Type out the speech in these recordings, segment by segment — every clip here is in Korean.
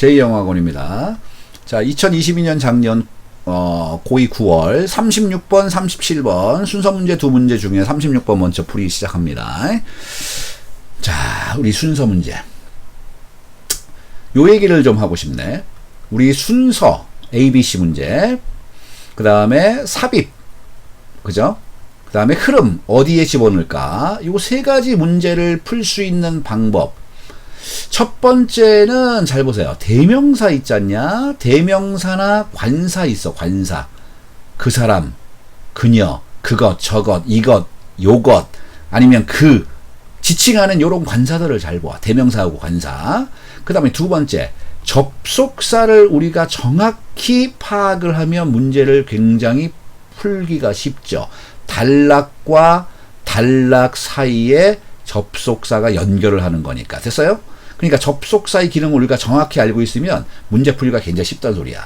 제2영화관입니다. 자, 2022년 작년 어, 고2 9월 36번, 37번 순서 문제 두 문제 중에 36번 먼저 풀이 시작합니다. 자, 우리 순서 문제. 요 얘기를 좀 하고 싶네. 우리 순서 ABC 문제. 그 다음에 삽입. 그죠? 그 다음에 흐름. 어디에 집어넣을까? 요 세 가지 문제를 풀 수 있는 방법. 첫 번째는 잘 보세요. 대명사 있잖냐? 대명사나 관사 있어. 관사. 그 사람, 그녀, 그것, 저것, 이것, 요것, 아니면 그, 지칭하는 요런 관사들을 잘 보아. 대명사하고 관사. 그 다음에 두 번째, 접속사를 우리가 정확히 파악을 하면 문제를 굉장히 풀기가 쉽죠. 단락과 단락 사이에 접속사가 연결을 하는 거니까. 됐어요? 그러니까 접속사의 기능을 우리가 정확히 알고 있으면 문제 풀기가 굉장히 쉽다는 소리야.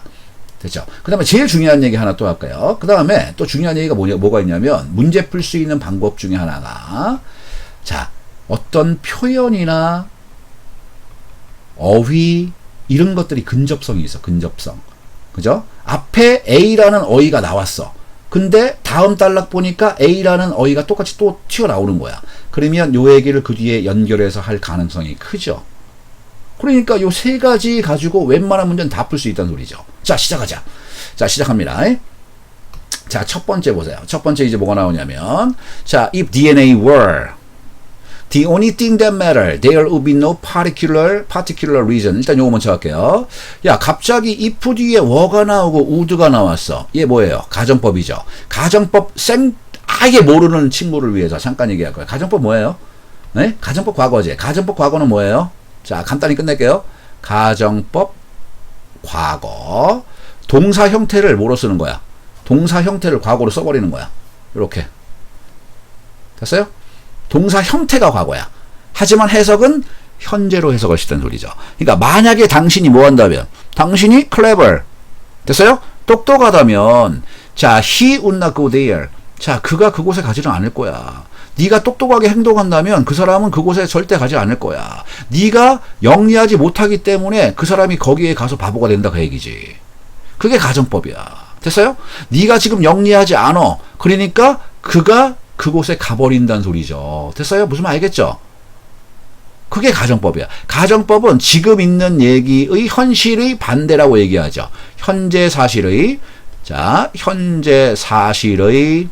됐죠? 그 다음에 제일 중요한 얘기 하나 또 할까요? 그 다음에 또 중요한 얘기가 뭐냐, 뭐가 있냐면 문제 풀 수 있는 방법 중에 하나가 자, 어떤 표현이나 어휘 이런 것들이 근접성이 있어. 근접성. 그죠? 앞에 A라는 어휘가 나왔어. 근데 다음 단락 보니까 A라는 어휘가 똑같이 또 튀어나오는 거야. 그러면 요 얘기를 그 뒤에 연결해서 할 가능성이 크죠. 그러니까 요 세 가지 가지고 웬만한 문제는 다 풀 수 있다는 소리죠. 자, 시작하자. 자, 시작합니다. 자, 첫 번째 보세요. 첫 번째 이제 뭐가 나오냐면, 자, if DNA were the only thing that matter, there would be no particular particular reason. 일단 요거 먼저 할게요. 야, 갑자기 if 뒤에 were가 나오고 would가 나왔어. 얘 뭐예요? 가정법이죠. 가정법 생 아예 모르는 친구를 위해서 잠깐 얘기할 거예요. 가정법 뭐예요? 네? 가정법 과거제. 가정법 과거는 뭐예요? 자, 간단히 끝낼게요. 가정법 과거 동사 형태를 뭐로 쓰는 거야? 동사 형태를 과거로 써버리는 거야. 이렇게 됐어요? 동사 형태가 과거야. 하지만 해석은 현재로 해석을 시다는 소리죠. 그러니까 만약에 당신이 뭐 한다면 당신이 clever 됐어요? 똑똑하다면 자 he would not go there. 자 그가 그곳에 가지는 않을 거야. 네가 똑똑하게 행동한다면 그 사람은 그곳에 절대 가지 않을 거야. 네가 영리하지 못하기 때문에 그 사람이 거기에 가서 바보가 된다 그 얘기지. 그게 가정법이야. 됐어요? 네가 지금 영리하지 않어. 그러니까 그가 그곳에 가버린다는 소리죠. 됐어요? 무슨 말 알겠죠? 그게 가정법이야. 가정법은 지금 있는 얘기의 현실의 반대라고 얘기하죠. 현재 사실의 자, 현재 사실의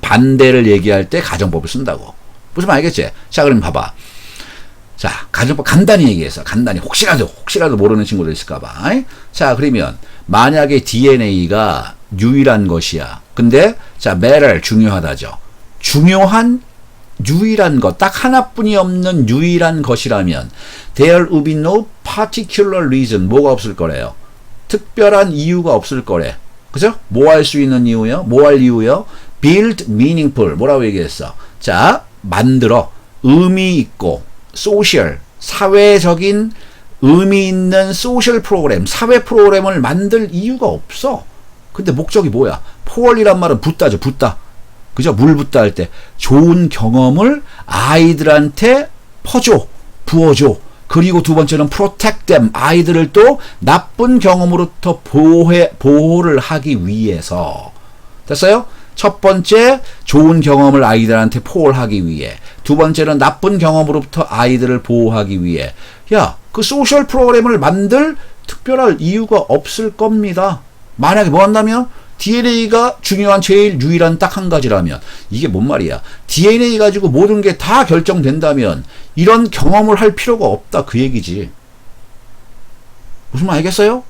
반대를 얘기할 때 가정법을 쓴다고. 무슨 말 알겠지? 자, 그럼 봐봐. 자, 가정법 간단히 얘기해서 간단히 혹시라도 혹시라도 모르는 친구들 있을까 봐. 자, 그러면 만약에 DNA가 유일한 것이야. 근데 자, matter 중요하다죠. 중요한 유일한 것, 딱 하나뿐이 없는 유일한 것이라면 there will be no particular reason 뭐가 없을 거래요. 특별한 이유가 없을 거래. 그죠? 뭐 할 수 있는 이유요? 뭐 할 이유요? build meaningful 뭐라고 얘기했어? 자, 만들어 의미 있고 social 사회적인 의미 있는 소셜 프로그램, 사회 프로그램을 만들 이유가 없어. 근데 목적이 뭐야? 포월이란 말은 붓다죠, 붓다. 그죠? 물 붓다 할 때 좋은 경험을 아이들한테 퍼줘, 부어줘. 그리고 두 번째는 protect them. 아이들을 또 나쁜 경험으로부터 보호해, 보호를 하기 위해서. 됐어요? 첫 번째, 좋은 경험을 아이들한테 포홀하기 위해. 두 번째는 나쁜 경험으로부터 아이들을 보호하기 위해. 야, 그 소셜 프로그램을 만들 특별할 이유가 없을 겁니다. 만약에 뭐 한다면? DNA가 중요한 제일 유일한 딱 한 가지라면 이게 뭔 말이야? DNA 가지고 모든 게 다 결정된다면 이런 경험을 할 필요가 없다 그 얘기지. 무슨 말 알겠어요?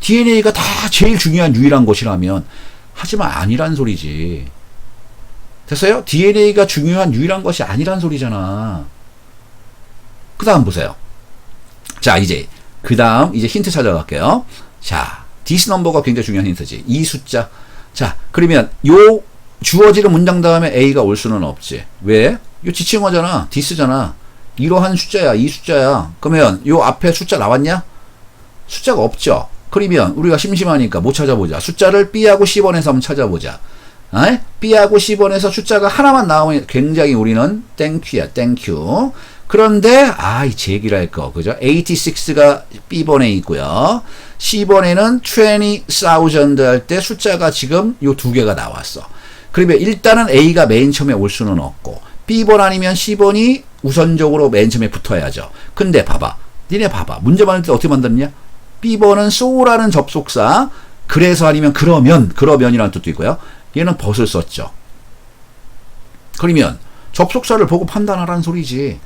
DNA가 다 제일 중요한 유일한 것이라면 하지만 아니란 소리지. 됐어요? DNA가 중요한 유일한 것이 아니란 소리잖아. 그 다음 보세요. 자, 이제, 그 다음, 이제 힌트 찾아갈게요. 자, 디스 넘버가 굉장히 중요한 힌트지. 이 숫자. 자, 그러면 요 주어지는 문장 다음에 A가 올 수는 없지. 왜? 요 지칭어잖아. 디스잖아. 이러한 숫자야. 이 숫자야. 그러면 요 앞에 숫자 나왔냐? 숫자가 없죠. 그러면 우리가 심심하니까 못 찾아보자. 숫자를 B하고 C번에서 한번 찾아보자. 에? B하고 C번에서 숫자가 하나만 나오면 굉장히 우리는 땡큐야. 땡큐. 그런데 아, 이 제기랄 거. 그죠? 86가 B번에 있고요. C번에는 20,000 할 때 숫자가 지금 요 두 개가 나왔어. 그러면 일단은 A가 맨 처음에 올 수는 없고 B번 아니면 C번이 우선적으로 맨 처음에 붙어야죠. 근데 봐봐. 니네 봐봐. 문제 만들 때 어떻게 만들었냐? B번은 so라는 접속사 그래서 아니면 그러면 그러면이라는 뜻도 있고요. 얘는 벗을 썼죠. 그러면 접속사를 보고 판단하라는 소리지.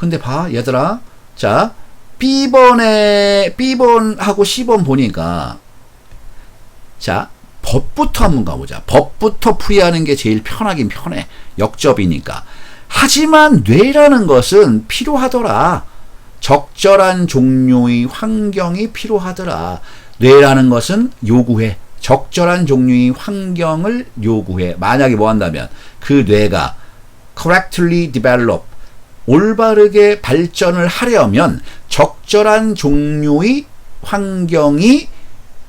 근데 봐, 얘들아. 자, B번에, B번하고 C번 보니까, 자, 법부터 한번 가보자. 법부터 풀이하는 게 제일 편하긴 편해. 역접이니까. 하지만 뇌라는 것은 필요하더라. 적절한 종류의 환경이 필요하더라. 뇌라는 것은 요구해. 적절한 종류의 환경을 요구해. 만약에 뭐 한다면 그 뇌가 correctly develop 올바르게 발전을 하려면 적절한 종류의 환경이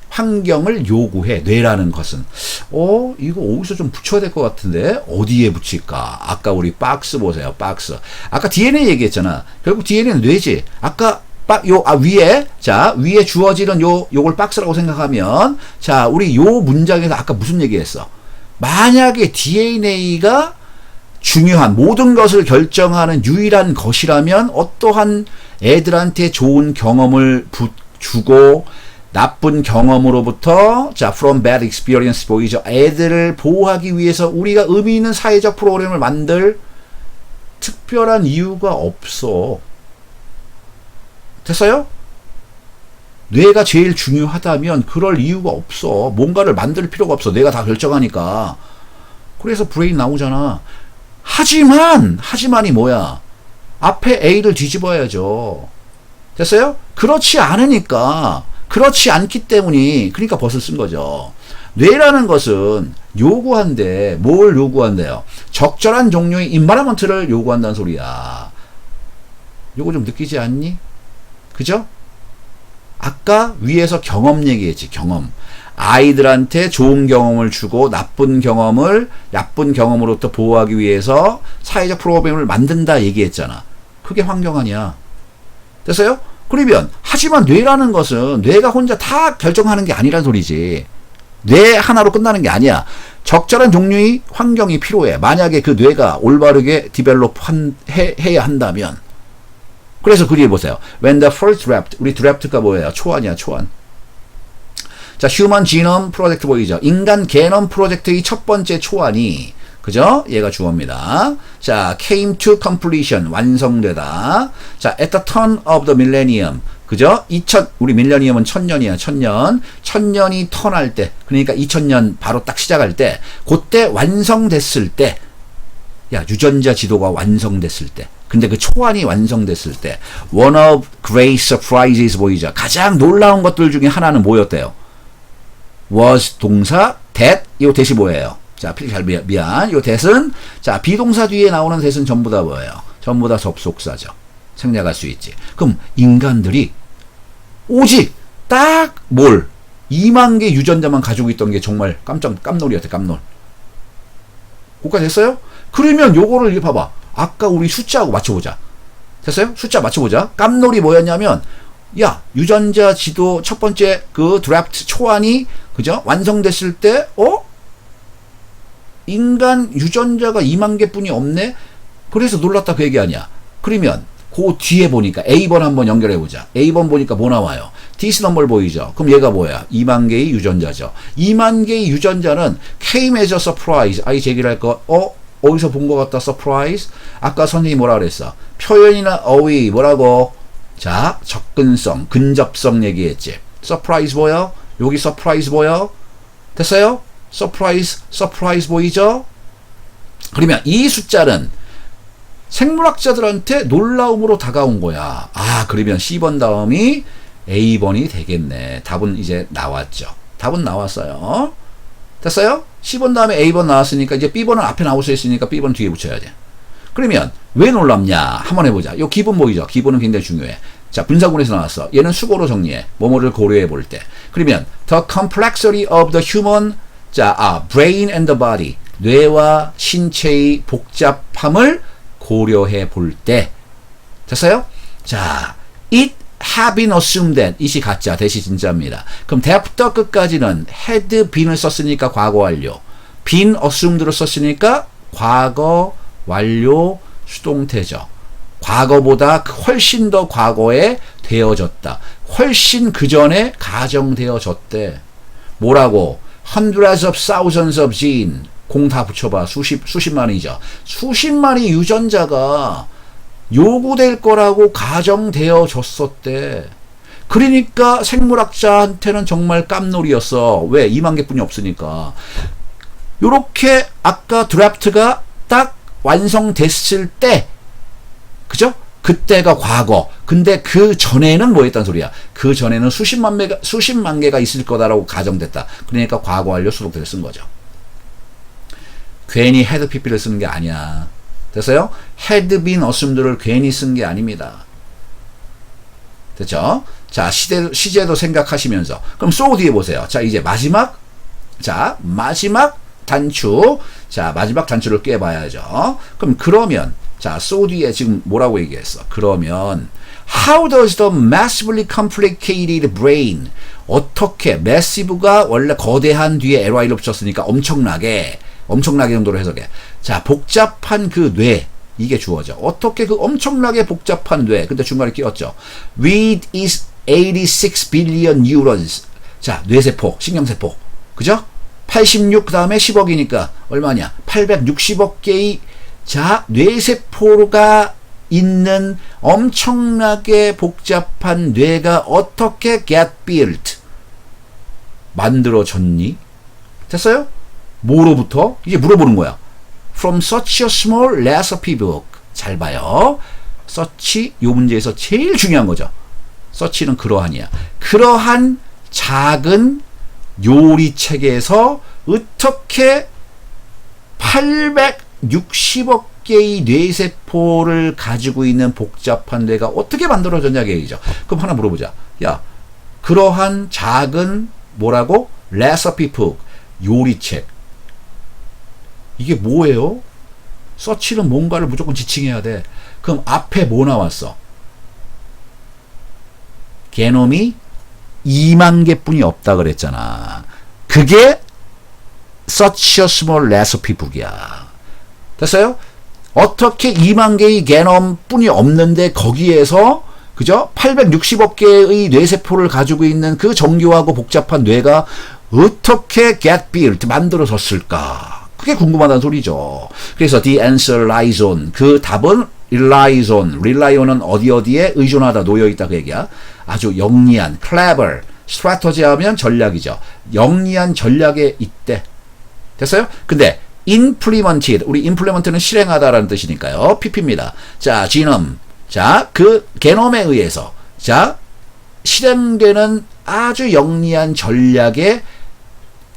환경을 요구해 뇌라는 것은. 어 이거 어디서 좀 붙여야 될 것 같은데? 어디에 붙일까? 아까 우리 박스 보세요 박스. 아까 DNA 얘기했잖아. 결국 DNA는 뇌지. 아까 빠- 요, 아, 위에, 자, 위에 주어지는 요, 요걸 박스라고 생각하면, 자, 우리 요 문장에서 아까 무슨 얘기 했어? 만약에 DNA가 중요한 모든 것을 결정하는 유일한 것이라면 어떠한 애들한테 좋은 경험을 부, 주고 나쁜 경험으로부터 자 from bad experience 보이죠 애들을 보호하기 위해서 우리가 의미 있는 사회적 프로그램을 만들 특별한 이유가 없어. 됐어요? 뇌가 제일 중요하다면 그럴 이유가 없어. 뭔가를 만들 필요가 없어. 내가 다 결정하니까. 그래서 브레인 나오잖아 하지만 하지만이 뭐야? 앞에 A를 뒤집어야죠. 됐어요? 그렇지 않으니까 그렇지 않기 때문이 그러니까 벗을 쓴 거죠. 뇌라는 것은 요구한데 뭘 요구한대요? 적절한 종류의 인바라먼트를 요구한다는 소리야. 요거 좀 느끼지 않니? 그죠? 아까 위에서 경험 얘기했지 경험. 아이들한테 좋은 경험을 주고 나쁜 경험을 나쁜 경험으로부터 보호하기 위해서 사회적 프로그램을 만든다 얘기했잖아. 그게 환경 아니야. 됐어요? 그러면 하지만 뇌라는 것은 뇌가 혼자 다 결정하는 게 아니란 소리지. 뇌 하나로 끝나는 게 아니야. 적절한 종류의 환경이 필요해. 만약에 그 뇌가 올바르게 디벨롭 한, 해, 해야 한다면. 그래서 그리 보세요. When the first draft, 우리 드래프트가 뭐예요? 초안이야, 초안. 자, 휴먼 지놈 프로젝트 보이죠? 인간 게놈 프로젝트의 첫 번째 초안이 그죠? 얘가 주어입니다. 자, came to completion 완성되다. 자, at the turn of the millennium 그죠? 2000 우리 밀레니엄은 천년이야, 천년. 천년이 턴할 때, 그러니까 2000년 바로 딱 시작할 때, 그때 완성됐을 때, 야, 유전자 지도가 완성됐을 때, 근데 그 초안이 완성됐을 때, one of great surprises 보이죠? 가장 놀라운 것들 중에 하나는 뭐였대요? Was 동사 that 이 대시 뭐예요? 자, 필기 잘 미안. 요 that은 자, 비동사 뒤에 나오는 that은 전부 다 뭐예요? 전부 다 접속사죠. 생략할 수 있지. 그럼 인간들이 오직 딱 뭘 2만 개 유전자만 가지고 있던 게 정말 깜짝 깜놀이었대. 깜놀. 고까지 됐어요? 그러면 요거를 봐봐. 아까 우리 숫자하고 맞춰보자. 됐어요? 숫자 맞춰보자. 깜놀이 뭐였냐면 야 유전자 지도 첫 번째 그 드래프트 초안이 그죠 완성됐을 때 어? 인간 유전자가 2만 개뿐이 없네. 그래서 놀랐다 그 얘기 아니야. 그러면 그 뒤에 보니까 A번 한번 연결해 보자. A번 보니까 뭐 나와요? 디스 넘버 보이죠? 그럼 얘가 뭐야? 2만 개의 유전자죠. 2만 개의 유전자는 came as a surprise. 아이 제기를 할 거. 어? 어디서 본 것 같다. surprise. 아까 선생님이 뭐라 그랬어? 표현이나 어휘 뭐라고? 자, 접근성, 근접성 얘기했지. 서프라이즈 보여? 여기 서프라이즈 보여? 됐어요? 서프라이즈, 서프라이즈 보이죠? 그러면 이 숫자는 생물학자들한테 놀라움으로 다가온 거야. 아, 그러면 C번 다음이 A번이 되겠네. 답은 이제 나왔죠. 답은 나왔어요. 됐어요? C번 다음에 A번 나왔으니까 이제 B번은 앞에 나올 수 있으니까 B번 뒤에 붙여야 돼. 그러면 왜 놀랍냐? 한번 해보자. 요 기본 보이죠? 기본은 굉장히 중요해. 자, 분사구에서 나왔어. 얘는 수고로 정리해. 뭐뭐를 고려해 볼 때. 그러면 the complexity of the human 자, 아, brain and the body. 뇌와 신체의 복잡함을 고려해 볼 때. 됐어요? 자, it have been assumed that it이 가짜, 대시 진짜입니다. 그럼 대부터 끝까지는 had been을 썼으니까 과거 완료. been assumed로 썼으니까 과거 완료 수동태죠. 과거보다 훨씬 더 과거에 되어졌다. 훨씬 그 전에 가정되어졌대. 뭐라고? hundreds of thousands of gene. 공 다 붙여봐. 수십, 수십만이죠. 수십만의 유전자가 요구될 거라고 가정되어졌었대. 그러니까 생물학자한테는 정말 깜놀이었어. 왜? 2만 개뿐이 없으니까. 요렇게 아까 드래프트가 딱 완성됐을 때, 그죠? 그때가 과거. 근데 그 전에는 뭐 했단 소리야? 그 전에는 수십만 개가, 수십만 개가 있을 거다라고 가정됐다. 그러니까 과거 완료 수록태를 쓴 거죠. 괜히 had pp를 쓰는 게 아니야. 됐어요? had been assume드를 괜히 쓴 게 아닙니다. 됐죠? 자, 시대, 시제도 생각하시면서. 그럼 so 뒤에 보세요. 자, 이제 마지막, 자, 마지막 단추. 자, 마지막 단추를 깨봐야죠. 그럼 그러면, 자, so 뒤에 지금 뭐라고 얘기했어? 그러면, how does the massively complicated brain, 어떻게, massive가 원래 거대한 뒤에 ly를 붙였으니까 엄청나게, 엄청나게 정도로 해석해. 자, 복잡한 그 뇌. 이게 주어져. 어떻게 그 엄청나게 복잡한 뇌. 근데 중간에 끼웠죠. With is 86 billion neurons. 자, 뇌세포, 신경세포. 그죠? 86 다음에 10억이니까 얼마냐? 860억 개의 자, 뇌세포가 있는 엄청나게 복잡한 뇌가 어떻게 get built? 만들어졌니? 됐어요? 뭐로부터? 이제 물어보는 거야. From such a small recipe book. 잘 봐요. such 요 문제에서 제일 중요한 거죠. such는 그러한이야. 그러한 작은 요리 책에서 어떻게 860억 개의 뇌세포를 가지고 있는 복잡한 뇌가 어떻게 만들어졌냐 얘기죠. 그럼 하나 물어보자. 야, 그러한 작은 뭐라고? 레시피 북 요리책. 이게 뭐예요? 서치는 뭔가를 무조건 지칭해야 돼. 그럼 앞에 뭐 나왔어? 게놈이 2만 개뿐이 없다 그랬잖아. 그게 such a small recipe book이야. 됐어요? 어떻게 2만 개의 게놈뿐이 없는데 거기에서 그죠? 860억 개의 뇌세포를 가지고 있는 그 정교하고 복잡한 뇌가 어떻게 get built 만들어졌을까? 그게 궁금하다는 소리죠. 그래서 the answer lies on 그 답은 relies on rely on은 어디 어디에 의존하다 놓여 있다 그 얘기야. 아주 영리한 clever strategy 하면 전략이죠. 영리한 전략에 있대. 됐어요? 근데 implemented 우리 implement는 실행하다라는 뜻이니까요. pp입니다. 자, genome 자, 그 게놈에 의해서 자, 실행되는 아주 영리한 전략의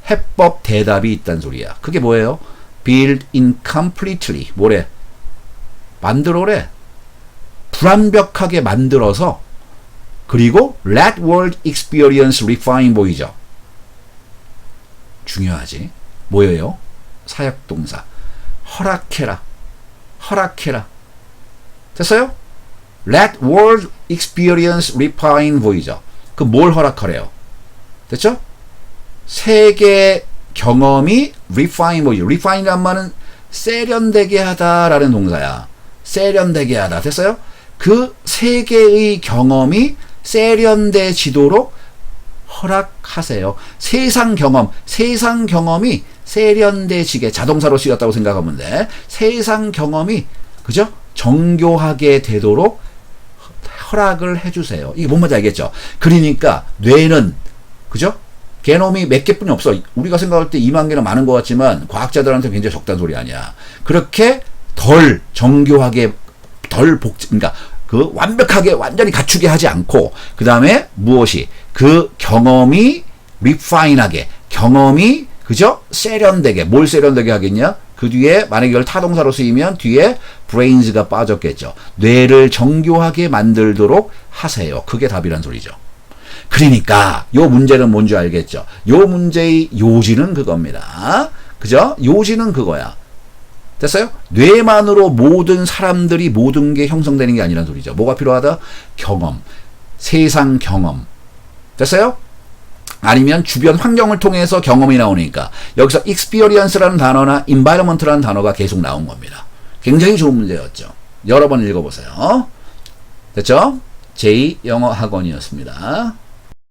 해법 대답이 있단 소리야. 그게 뭐예요? build incompletely. 뭐래? 만들어래. 불완벽하게 만들어서 그리고 let world experience refine 보이죠? 중요하지. 뭐예요? 사역 동사. 허락해라. 허락해라. 됐어요? let world experience refine 보이죠? 그 뭘 허락하래요? 됐죠? 세계 경험이 refine 뭐지? refine란 말은 세련되게 하다라는 동사야. 세련되게 하다. 됐어요? 그 세계의 경험이 세련되지도록 허락하세요. 세상 경험, 세상 경험이 세련되지게 자동사로 쓰였다고 생각하면 돼. 세상 경험이 그죠? 정교하게 되도록 허락을 해주세요. 이게 뭔 말인지 알겠죠? 그러니까 뇌는 그죠? 게놈이 몇 개뿐이 없어. 우리가 생각할 때 2만 개는 많은 것 같지만 과학자들한테 굉장히 적다는 소리 아니야. 그렇게 덜 정교하게 덜 복, 그러니까 그 완벽하게 완전히 갖추게 하지 않고 그 다음에 무엇이 그 경험이 리파인하게 경험이 그죠? 세련되게 뭘 세련되게 하겠냐? 그 뒤에 만약에 이걸 타동사로 쓰이면 뒤에 brains가 빠졌겠죠. 뇌를 정교하게 만들도록 하세요. 그게 답이란 소리죠. 그러니까 요 문제는 뭔지 알겠죠? 요 문제의 요지는 그겁니다. 그죠? 요지는 그거야. 됐어요? 뇌만으로 모든 사람들이 모든 게 형성되는 게 아니란 소리죠. 뭐가 필요하다? 경험. 세상 경험. 됐어요? 아니면 주변 환경을 통해서 경험이 나오니까 여기서 experience라는 단어나 environment라는 단어가 계속 나온 겁니다. 굉장히 좋은 문제였죠. 여러 번 읽어보세요. 됐죠? 제2 영어 학원이었습니다.